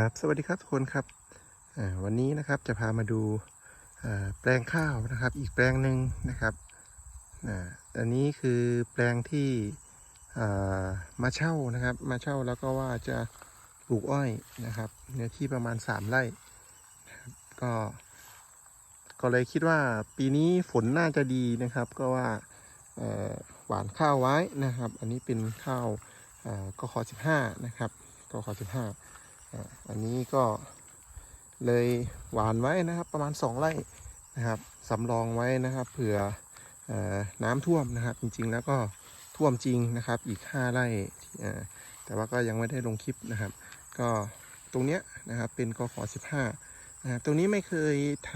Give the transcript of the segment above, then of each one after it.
ครับสวัสดีครับทุกคนครับวันนี้นะครับจะพามาดูแปลงข้าวนะครับ อีกแปลงหนึ่งนะครับอันนี้คือแปลงที่มาเช่านะครับ มาเช่าแล้วก็ว่าจะปลูกอ้อยนะครับเนื้อที่ประมาณ 3 ไร่นะรก็ก็เลยคิดว่าปีนี้ฝนน่าจะดีนะครับ ก็ว่าหวานข้าวไว้นะครับ อันนี้เป็นข้าวอ่ากขอ15นะครับกขอ15 อันนี้ก็เลยหวานไว้นะครับประมาณ 2ไร่นะครับสำรองไว้นะครับเผื่ออน้ำท่วมนะครับ จริงๆแล้วก็ท่วมจริงนะครับอีก 5ไร่แต่ว่าก็ยังไม่ได้ลงคลิปนะครับ ก็ตรงเนี้ยนะครับเป็นกขอ15นะครับตรงนี้ไม่เคยไถ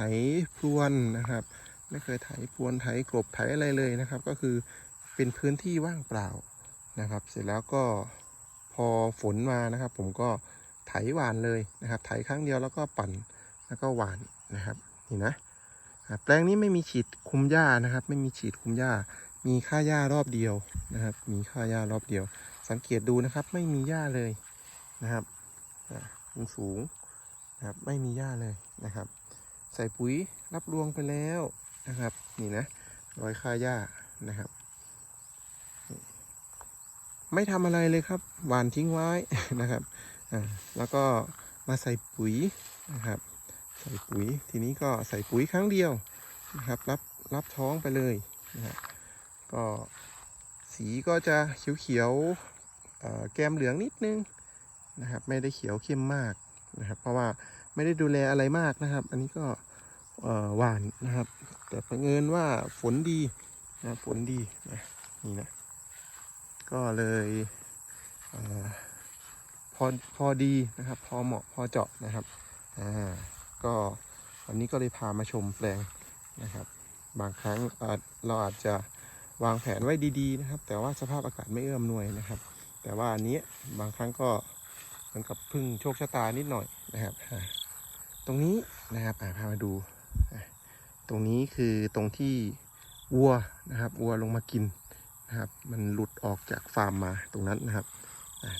พรวนนะครับ ไม่เคยไถพรวนไถกลบไถอะไรเลยนะครับ ก็คือเป็นพื้นที่ว่างเปล่านะครับ เสร็จแล้วก็พอฝนมานะครับ ผมก็ ไถหวานเลยนะครับ ไถครั้งเดียวแล้วก็ปั่นแล้วก็หวานนะครับนี่นะแปลงนี้ไม่มีฉีดคุมหญ้านะครับ ไม่มีฉีดคุมหญ้า มีค่าหญ้ารอบเดียวนะครับ มีค่าหญ้ารอบเดียว สังเกตดูนะครับ ไม่มีหญ้าเลยนะครับอ่าสูงนะครับไม่มีหญ้าเลยนะครับ ใส่ปุ๋ยรับรวงไปแล้วนะครับ นี่นะรอยค่าหญ้านะครับ ไม่ทำอะไรเลยครับ หวานทิ้งไว้นะครับ อ่าแล้วก็มาใส่ปุ๋ยนะครับ ใส่ปุ๋ยทีนี้ก็ใส่ปุ๋ยครั้งเดียวนะครับ รับรับท้องไปเลยนะครับก็สีก็จะเขียวๆเอ่อแก้มเหลืองนิดนึงนะครับ ไม่ได้เขียวเข้มมากนะครับ เพราะว่าไม่ได้ดูแลอะไรมากนะครับ อันนี้ก็หวานนะครับ แต่ประเผอิญว่าฝนดีนะฝนดีนะนี่นะก็เลยเพอพอดีนะครับ พอเหมาะพอเจาะนะครับอ่าก็วันนี้ก็เลยพามาชมแปลงนะครับ บางครั้งเราอาจจะวางแผนไว้ดีๆนะครับ แต่ว่าสภาพอากาศไม่เอื้ออำนวยนะครับ แต่ว่าอันนี้บางครั้งก็เหมือนกับพึ่งโชคชะตานิดหน่อยนะครับ ตรงนี้นะครับอ่าพามาดู ตรงนี้คือตรงที่วัวนะครับวัวลงมากินนะครับ มันหลุดออกจากฟาร์มมาตรงนั้นนะครับ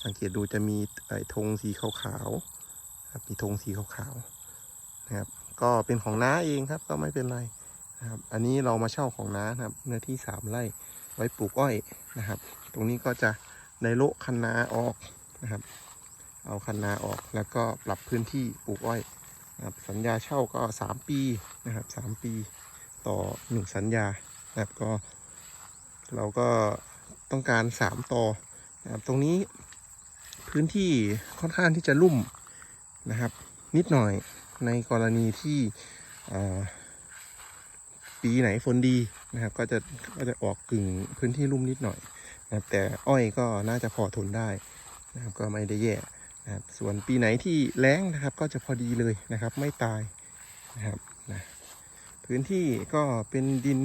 สังเกตดูจะมีไอ้ธงสีขาวๆครับมีธงสีขาวๆนะครับ ก็เป็นของน้าเองครับ ก็ไม่เป็นไรนะครับ อันนี้เรามาเช่าของน้านะครับ เนื้อที่สามไร่ไว้ปลูกอ้อยนะครับ ตรงนี้ก็จะในโลคันนาออกนะครับ เอาคันนาออกแล้วก็ปรับพื้นที่ปลูกอ้อยนะครับสัญญาเช่าก็สามปีนะครับสามปีต่อหนึ่งสัญญานะครับก็ เราก็ต้องการสามต่อ นะครับตรงนี้พื้นที่ค่อนข้างที่จะลุ่มนะครับ นิดหน่อยในกรณีที่ปีไหนฝนดีนะครับ ก็จะก็จะออกกึ่งพื้นที่ลุ่มนิดหน่อยนะครับแต่อ้อยก็น่าจะพอทนได้นะครับก็ไม่ได้แย่นะครับส่วนปีไหนที่แล้งนะครับ ก็จะพอดีเลยนะครับ ไม่ตายนะครับนะพื้นที่ก็เป็นดิน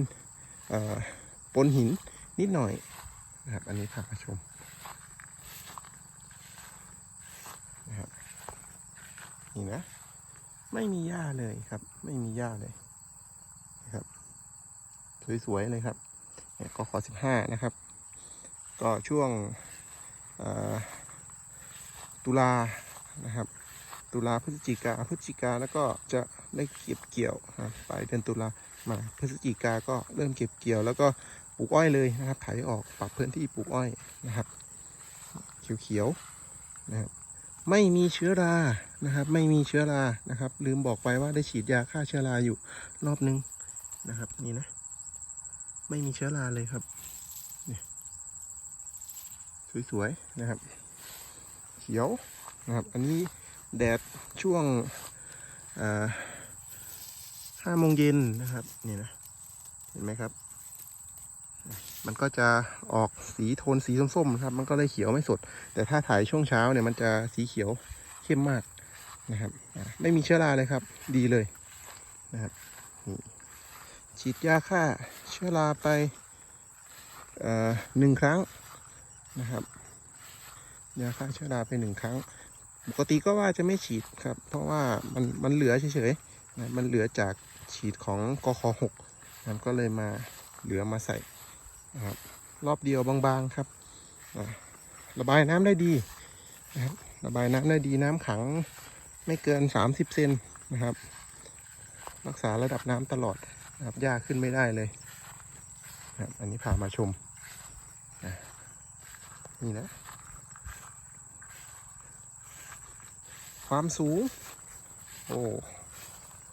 ปนหินนิดหน่อยนะครับ อันนี้พามาชม นี่นะ ไม่มีหญ้าเลยครับ ไม่มีหญ้าเลยนะครับ สวยๆเลยครับเนี่ยก็ขอสิบห้านะครับ ก็ช่วงตุลานะครับ ตุลาพฤศจิกาพฤศจิกาแล้วก็จะได้เก็บเกี่ยวนะปลายเดือนตุลามาพฤศจิกาก็เริ่มเก็บเกี่ยว แล้วก็ปลูกอ้อยเลยนะครับไถออกปรับพื้นที่ปลูกอ้อยนะครับ เขียวๆนะครับ ไม่มีเชื้อรานะครับ ไม่มีเชื้อรานะครับ ลืมบอกไปว่าได้ฉีดยาฆ่าเชื้อราอยู่รอบนึงนะครับ นี่นะ ไม่มีเชื้อราเลยครับนี่สวยๆนะครับ เขียวนะครับ อันนี้แดดช่วงห้าโมงเย็นนะครับ นี่นะ เห็นไหมครับ มันก็จะออกสีโทนสีส้มๆครับ มันก็เลยเขียวไม่สด แต่ถ้าถ่ายช่วงเช้าเนี่ยมันจะสีเขียวเข้มมากนะครับไม่มีเชื้อราเลยครับ ดีเลยนะครับฉีดยาฆ่าเชื้อราไปหนึ่งครั้งนะครับยาฆ่าเชื้อราไปหนึ่งครั้ง ปกติก็ว่าจะไม่ฉีดครับ เพราะว่ามันมันเหลือเฉยๆนะมันเหลือจากฉีดของกคหกมันก็เลยมาเหลือมาใส่ นะครับรอบเดียวบางๆครับ ระบายน้ำได้ดีนะครับระบายน้ำได้ดีน้ำขังไม่เกิน 30 เซนนะครับ รักษาระดับน้ำตลอดนะครับหญ้าขึ้นไม่ได้เลยนะครับอันนี้พามาชมนะนี่นะ ความสูง โอ้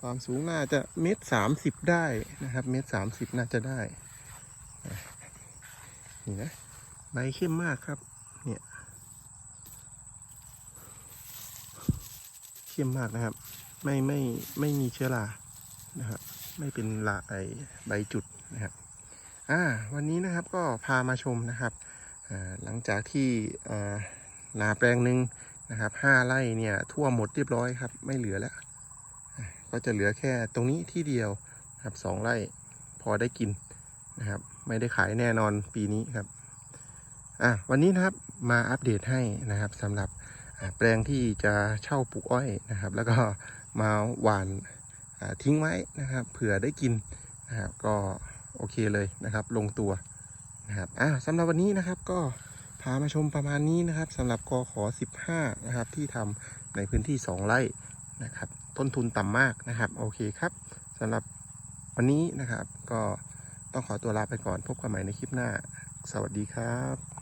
ความสูงน่าจะเมตรสามสิบได้นะครับ เมตรสามสิบน่าจะได้ นี่นะใบเข้มมากครับ เนี่ยเข้มมากนะครับ ไม่ไม่ไม่มีเชื้อรานะครับ ไม่เป็นลาไอใบจุดนะครับอ่าวันนี้นะครับก็พามาชมนะครับหลังจากที่นาแปลงหนึ่งนะครับห้าไร่เนี่ยทั่วหมดเรียบร้อยครับ ไม่เหลือแล้ว ก็จะเหลือแค่ตรงนี้ที่เดียวครับสองไร่พอได้กิน นะครับ ไม่ได้ขายแน่นอนปีนี้ครับอะวันนี้นะครับมาอัปเดตให้นะครับสำหรับแปลงที่จะเช่าปลูกอ้อยนะครับ แล้วก็มาหว่านทิ้งไว้นะครับ เผื่อได้กินนะครับก็โอเคเลยนะครับ ลงตัวนะครับอะสำหรับวันนี้นะครับก็พามาชมประมาณนี้นะครับสำหรับกอขอ 15 นะครับ ที่ทำในพื้นที่ 2 ไร่นะครับ ต้นทุนต่ำมากนะครับ โอเคครับสำหรับวันนี้นะครับก็ ต้องขอตัวลาไปก่อนพบกันใหม่ในคลิปหน้า สวัสดีครับ